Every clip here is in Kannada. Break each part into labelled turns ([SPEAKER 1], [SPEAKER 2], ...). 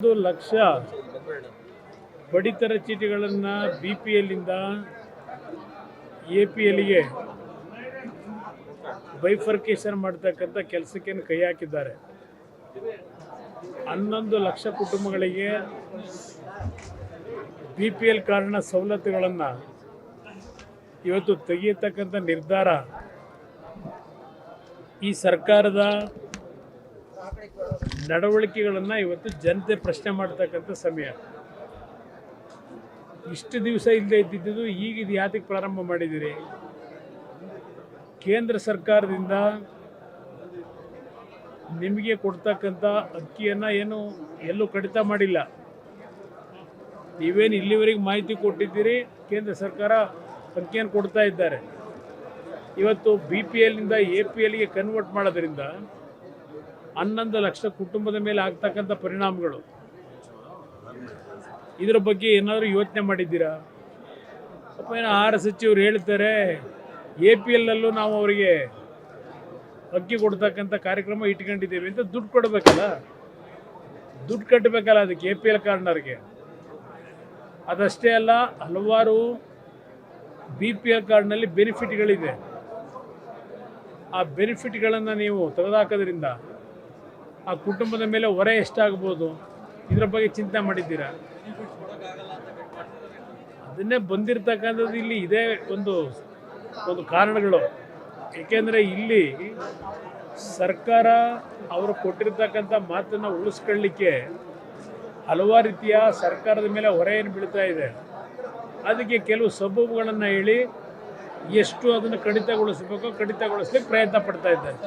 [SPEAKER 1] ಒಂದು ಲಕ್ಷ ಪಡಿತರ ಚೀಟಿಗಳನ್ನು ಬಿ ಪಿ ಎಲ್ಲಿಂದ ಎ ಪಿ ಎಲ್ಗೆ ಬೈಫರ್ಕೇಶನ್ ಮಾಡ್ತಕ್ಕಂಥ ಕೆಲಸಕ್ಕೆ ಕೈ ಹಾಕಿದ್ದಾರೆ. ಹನ್ನೊಂದು ಲಕ್ಷ ಕುಟುಂಬಗಳಿಗೆ ಬಿ ಪಿ ಎಲ್ ಕಾರ್ಡ್ನ ಸವಲತ್ತುಗಳನ್ನು ಇವತ್ತು ತೆಗೆಯತಕ್ಕಂಥ ನಿರ್ಧಾರ ಈ ಸರ್ಕಾರದ ನಡವಳಿಕೆಗಳನ್ನು ಇವತ್ತು ಜನತೆ ಪ್ರಶ್ನೆ ಮಾಡ್ತಕ್ಕಂಥ ಸಮಯ. ಇಷ್ಟು ದಿವಸ ಇಲ್ಲದೆ ಇದ್ದಿದ್ದು ಈಗ ಇದು ಯಾತಕ್ಕೆ ಪ್ರಾರಂಭ ಮಾಡಿದ್ದೀರಿ ಕೇಂದ್ರ ಸರ್ಕಾರದಿಂದ ನಿಮಗೆ ಕೊಡ್ತಕ್ಕಂಥ ಅಕ್ಕಿಯನ್ನು ಏನು ಎಲ್ಲೂ ಕಡಿತ ಮಾಡಿಲ್ಲ. ನೀವೇನು ಇಲ್ಲಿವರೆಗೆ ಮಾಹಿತಿ ಕೊಟ್ಟಿದ್ದೀರಿ? ಕೇಂದ್ರ ಸರ್ಕಾರ ಅಕ್ಕಿಯನ್ನು ಕೊಡ್ತಾ ಇದ್ದಾರೆ. ಇವತ್ತು ಬಿ ಪಿ ಎಲ್ನಿಂದ ಎ ಪಿ ಎಲ್ಗೆ ಕನ್ವರ್ಟ್ ಮಾಡೋದ್ರಿಂದ ಹನ್ನೊಂದು ಲಕ್ಷ ಕುಟುಂಬದ ಮೇಲೆ ಆಗ್ತಕ್ಕಂಥ ಪರಿಣಾಮಗಳು. ಇದರ ಬಗ್ಗೆ ಏನಾದರೂ ಯೋಚನೆ ಮಾಡಿದ್ದೀರಾ? ಸ್ವಲ್ಪ ಏನೋ ಆಹಾರ ಸಚಿವರು ಹೇಳ್ತಾರೆ, ಎ ಪಿ ಎಲ್ಲಲ್ಲೂ ನಾವು ಅವರಿಗೆ ಅಕ್ಕಿ ಕೊಡ್ತಕ್ಕಂಥ ಕಾರ್ಯಕ್ರಮ ಇಟ್ಕೊಂಡಿದ್ದೀವಿ ಅಂತ ದುಡ್ಡು ಕೊಡಬೇಕಲ್ಲ? ದುಡ್ಡು ಕಟ್ಟಬೇಕಲ್ಲ ಅದಕ್ಕೆ ಎ ಪಿ ಎಲ್ ಕಾರ್ಡ್ನವ್ರಿಗೆ ಅದಷ್ಟೇ ಅಲ್ಲ, ಹಲವಾರು ಬಿ ಪಿ ಎಲ್ ಕಾರ್ಡ್ನಲ್ಲಿ ಬೆನಿಫಿಟ್ಗಳಿದೆ. ಆ ಬೆನಿಫಿಟ್ಗಳನ್ನು ನೀವು ತೆಗೆದುಹಾಕೋದ್ರಿಂದ ಆ ಕುಟುಂಬದ ಮೇಲೆ ಹೊರೆ ಎಷ್ಟಾಗ್ಬೋದು? ಇದರ ಬಗ್ಗೆ ಚಿಂತೆ ಮಾಡಿದ್ದೀರಾ? ಅದನ್ನೇ ಬಂದಿರತಕ್ಕಂಥದ್ದು ಇಲ್ಲಿ ಇದೇ ಒಂದು ಒಂದು ಕಾರಣಗಳು. ಏಕೆಂದರೆ ಇಲ್ಲಿ ಸರ್ಕಾರ ಅವರು ಕೊಟ್ಟಿರ್ತಕ್ಕಂಥ ಮಾತನ್ನು ಉಳಿಸ್ಕೊಳ್ಳಿಕ್ಕೆ ಹಲವಾರು ರೀತಿಯ ಸರ್ಕಾರದ ಮೇಲೆ ಹೊರೆಯನ್ನು ಬೀಳ್ತಾ ಇದೆ. ಅದಕ್ಕೆ ಕೆಲವು ಸಬೂಬುಗಳನ್ನು ಹೇಳಿ ಎಷ್ಟು ಅದನ್ನು ಕಡಿತಗೊಳಿಸಬೇಕೋ ಕಡಿತಗೊಳಿಸಲಿಕ್ಕೆ ಪ್ರಯತ್ನ ಪಡ್ತಾ ಇದ್ದಾರೆ.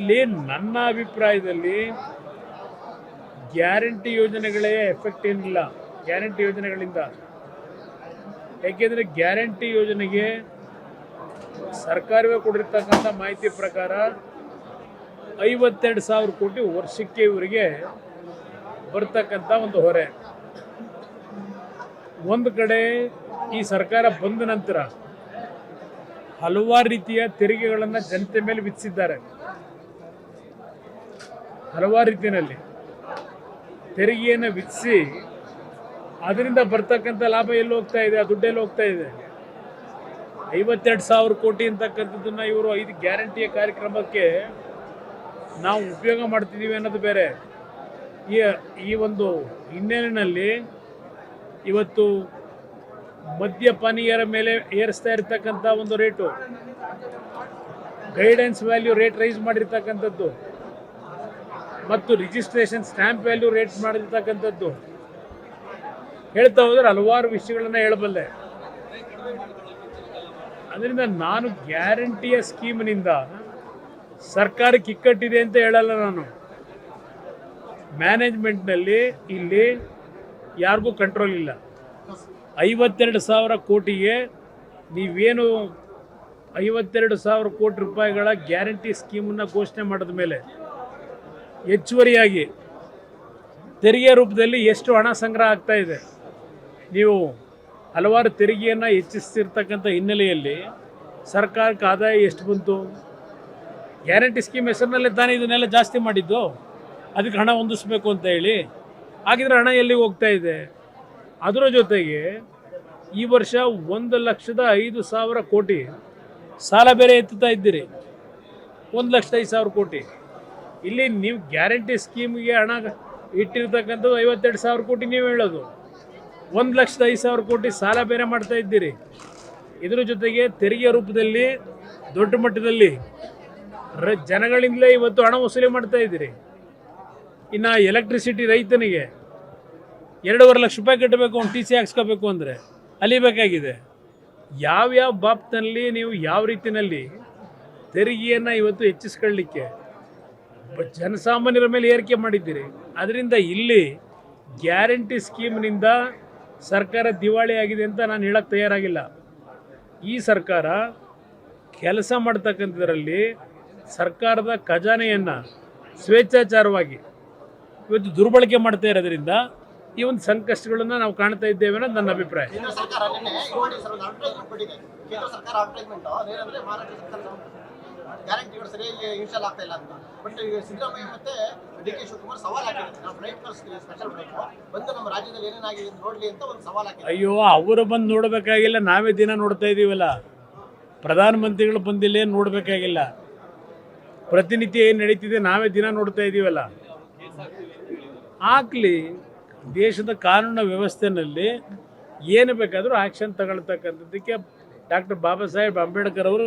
[SPEAKER 1] ಇಲ್ಲಿ ನನ್ನ ಅಭಿಪ್ರಾಯದಲ್ಲಿ ಗ್ಯಾರಂಟಿ ಯೋಜನೆಗಳೇ ಎಫೆಕ್ಟ್ ಏನಿಲ್ಲ. ಗ್ಯಾರಂಟಿ ಯೋಜನೆಗಳಿಂದ. ಯಾಕೆಂದರೆ ಗ್ಯಾರಂಟಿ ಯೋಜನೆಗೆ ಸರ್ಕಾರವೇ ಕೊಡಿರ್ತಕ್ಕಂಥ ಮಾಹಿತಿ ಪ್ರಕಾರ ಐವತ್ತೆರಡು ಸಾವಿರ ಕೋಟಿ ವರ್ಷಕ್ಕೆ ಇವರಿಗೆ ಬರ್ತಕ್ಕಂಥ ಒಂದು ಹೊರೆ. ಒಂದು ಕಡೆ ಈ ಸರ್ಕಾರ ಬಂದ ನಂತರ ಹಲವಾರು ರೀತಿಯ ತೆರಿಗೆಗಳನ್ನು ಜನತೆ ಮೇಲೆ ವಿಧಿಸಿದ್ದಾರೆ. ಹಲವಾರು ರೀತಿಯಲ್ಲಿ ತೆರಿಗೆಯನ್ನು ವಿಧಿಸಿ ಅದರಿಂದ ಬರ್ತಕ್ಕಂಥ ಲಾಭ ಎಲ್ಲಿ ಹೋಗ್ತಾ ಇದೆ? ಆ ದುಡ್ಡೆಲ್ಲಿ ಹೋಗ್ತಾ ಇದೆ? ಐವತ್ತೆರಡು ಸಾವಿರ ಕೋಟಿ ಅಂತಕ್ಕಂಥದ್ದನ್ನು ಇವರು ಐದು ಗ್ಯಾರಂಟಿಯ ಕಾರ್ಯಕ್ರಮಕ್ಕೆ ನಾವು ಉಪಯೋಗ ಮಾಡ್ತಿದ್ದೀವಿ ಅನ್ನೋದು ಬೇರೆ. ಈ ಈ ಒಂದು ಹಿನ್ನೆಲೆಯಲ್ಲಿ ಇವತ್ತು ಮದ್ಯಪಾನೀಯರ ಮೇಲೆ ಏರಿಸ್ತಾ ಇರ್ತಕ್ಕಂಥ ಒಂದು rate guidance value rate rise ಮಾಡಿರ್ತಕ್ಕಂಥದ್ದು. ಮತ್ತು ರಿಜಿಸ್ಟ್ರೇಷನ್ ಸ್ಟ್ಯಾಂಪ್ ವ್ಯಾಲ್ಯೂ ರೇಟ್ ಮಾಡಿರ್ತಕ್ಕಂಥದ್ದು. ಹೇಳ್ತಾ ಹೋದ್ರೆ ಹಲವಾರು ವಿಷಯಗಳನ್ನು ಹೇಳಬಲ್ಲೆ. ಅದರಿಂದ ನಾನು ಗ್ಯಾರಂಟಿಯ ಸ್ಕೀಮ್ನಿಂದ ಸರ್ಕಾರಕ್ಕೆ ಇಕ್ಕಟ್ಟಿದೆ ಅಂತ ಹೇಳಲ್ಲ ನಾನು. ಮ್ಯಾನೇಜ್ಮೆಂಟ್ನಲ್ಲಿ ಇಲ್ಲಿ ಯಾರಿಗೂ ಕಂಟ್ರೋಲ್ ಇಲ್ಲ. ಐವತ್ತೆರಡು ಸಾವಿರ ಕೋಟಿಗೆ ನೀವೇನು ಐವತ್ತೆರಡು ಸಾವಿರ ಕೋಟಿ ರೂಪಾಯಿಗಳ ಗ್ಯಾರಂಟಿ ಸ್ಕೀಮನ್ನು ಘೋಷಣೆ ಮಾಡಿದ ಮೇಲೆ ಹೆಚ್ಚುವರಿಯಾಗಿ ತೆರಿಗೆ ರೂಪದಲ್ಲಿ ಎಷ್ಟು ಹಣ ಸಂಗ್ರಹ ಆಗ್ತಾ ಇದೆ. ನೀವು ಹಲವಾರು ತೆರಿಗೆಯನ್ನು ಹೆಚ್ಚಿಸ್ತಿರ್ತಕ್ಕಂಥ ಹಿನ್ನೆಲೆಯಲ್ಲಿ ಸರ್ಕಾರಕ್ಕೆ ಆದಾಯ ಎಷ್ಟು ಬಂತು? ಗ್ಯಾರಂಟಿ ಸ್ಕೀಮ್ ಹೆಸರಿನಲ್ಲೇ ತಾನೇ ಇದನ್ನೆಲ್ಲ ಜಾಸ್ತಿ ಮಾಡಿದ್ದು? ಅದಕ್ಕೆ ಹಣ ಹೊಂದಿಸ್ಬೇಕು ಅಂತ ಹೇಳಿ. ಹಾಗಿದ್ರೆ ಹಣ ಎಲ್ಲಿಗೆ ಹೋಗ್ತಾ ಇದೆ? ಅದರ ಜೊತೆಗೆ ಈ ವರ್ಷ ಒಂದು ಲಕ್ಷದ ಐದು ಸಾವಿರ ಕೋಟಿ ಸಾಲ ಬೇರೆ ಎತ್ತುತ್ತಾ ಇದ್ದೀರಿ. ಒಂದು ಲಕ್ಷದ ಐದು ಸಾವಿರ ಕೋಟಿ. ಇಲ್ಲಿ ನೀವು ಗ್ಯಾರಂಟಿ ಸ್ಕೀಮ್ಗೆ ಹಣ ಇಟ್ಟಿರ್ತಕ್ಕಂಥದ್ದು ಐವತ್ತೆರಡು ಸಾವಿರ ಕೋಟಿ ನೀವು ಹೇಳೋದು. ಒಂದು ಲಕ್ಷದ ಐದು ಸಾವಿರ ಕೋಟಿ ಸಾಲ ಬೇರೆ ಮಾಡ್ತಾ ಇದ್ದೀರಿ. ಇದರ ಜೊತೆಗೆ ತೆರಿಗೆ ರೂಪದಲ್ಲಿ ದೊಡ್ಡ ಮಟ್ಟದಲ್ಲಿ ರ ಜನಗಳಿಂದಲೇ ಇವತ್ತು ಹಣ ವಸೂಲಿ ಮಾಡ್ತಾ ಇದ್ದೀರಿ. ಇನ್ನು ಎಲೆಕ್ಟ್ರಿಸಿಟಿ ರೈತನಿಗೆ ಎರಡೂವರೆ ಲಕ್ಷ ರೂಪಾಯಿ ಕಟ್ಟಬೇಕು ಅವ್ನು ಟಿ ಸಿ ಹಾಕ್ಸ್ಕೋಬೇಕು ಅಂದರೆ ಅಲಿಬೇಕಾಗಿದೆ. ಯಾವ್ಯಾವ ಬಾಪ್ನಲ್ಲಿ ನೀವು ಯಾವ ರೀತಿಯಲ್ಲಿ ತೆರಿಗೆಯನ್ನು ಇವತ್ತು ಹೆಚ್ಚಿಸ್ಕೊಳ್ಳಿಕ್ಕೆ ಜನಸಾಮಾನ್ಯರ ಮೇಲೆ ಏರಿಕೆ ಮಾಡಿದ್ದೀರಿ. ಅದರಿಂದ ಇಲ್ಲಿ ಗ್ಯಾರಂಟಿ ಸ್ಕೀಮ್ನಿಂದ ಸರ್ಕಾರ ದಿವಾಳಿ ಆಗಿದೆ ಅಂತ ನಾನು ಹೇಳಕ್ಕೆ ತಯಾರಾಗಿಲ್ಲ. ಈ ಸರ್ಕಾರ ಕೆಲಸ ಮಾಡ್ತಕ್ಕಂಥದ್ರಲ್ಲಿ ಸರ್ಕಾರದ ಖಜಾನೆಯನ್ನು ಸ್ವೇಚ್ಛಾಚಾರವಾಗಿ ಇವತ್ತು ದುರ್ಬಳಕೆ ಮಾಡ್ತಾ ಇರೋದ್ರಿಂದ ಈ ಒಂದು ಸಂಕಷ್ಟಗಳನ್ನು ನಾವು ಕಾಣ್ತಾ ಇದ್ದೇವೆ ಅನ್ನೋದು ನನ್ನ ಅಭಿಪ್ರಾಯ.
[SPEAKER 2] ಗ್ಯಾರಂಟಿಗಳು ಸರಿಯಾಗಿ ಇನ್ಸ್ಟಾಲ್ ಆಗ್ತಾ ಇಲ್ಲ ಅಂತ. ಬಟ್ ಈಗ ಸಿದ್ದರಾಮಯ್ಯ ಮತ್ತೆ ಡಿ ಕೆ ಶಿವಕುಮಾರ್ ಸವಾಲ್ ಹಾಕಿದ್ದಾರೆ. ನಾವು ಫ್ಲೈಟ್ ಕಳಿಸ್ತೀವಿ ಸ್ಪೆಷಲ್ ಫ್ಲೈಟ್ ಬಂದು ನಮ್ಮ ರಾಜ್ಯದಲ್ಲಿ ಏನೇನಾಗಿದೆ ನೋಡ್ಲಿ ಅಂತ ಒಂದು ಸವಾಲ್ ಹಾಕಿದ್ದಾರೆ.
[SPEAKER 1] ಅಯ್ಯೋ, ಅವರು ಬಂದು ನೋಡಬೇಕಾಗಿಲ್ಲ, ನಾವೇ ದಿನ ನೋಡ್ತಾ ಇದೀವಲ್ಲ. ಪ್ರಧಾನಮಂತ್ರಿಗಳು ಬಂದಿಲ್ಲ ಏನು ನೋಡಬೇಕಾಗಿಲ್ಲ. ಪ್ರತಿನಿತ್ಯ ಏನು ನಡೀತಿದೆ, ನಾವೇ ದಿನ ನೋಡ್ತಾ ಇದ್ದೀವಲ್ಲ ಆಗಲಿ, ದೇಶದ ಕಾನೂನು ವ್ಯವಸ್ಥೆನಲ್ಲಿ ಏನು ಬೇಕಾದರೂ ಆ್ಯಕ್ಷನ್ ತಗೊಳ್ತಕ್ಕಂಥದ್ದಕ್ಕೆ ಡಾಕ್ಟರ್ ಬಾಬಾ ಸಾಹೇಬ್ ಅಂಬೇಡ್ಕರ್ ಅವರು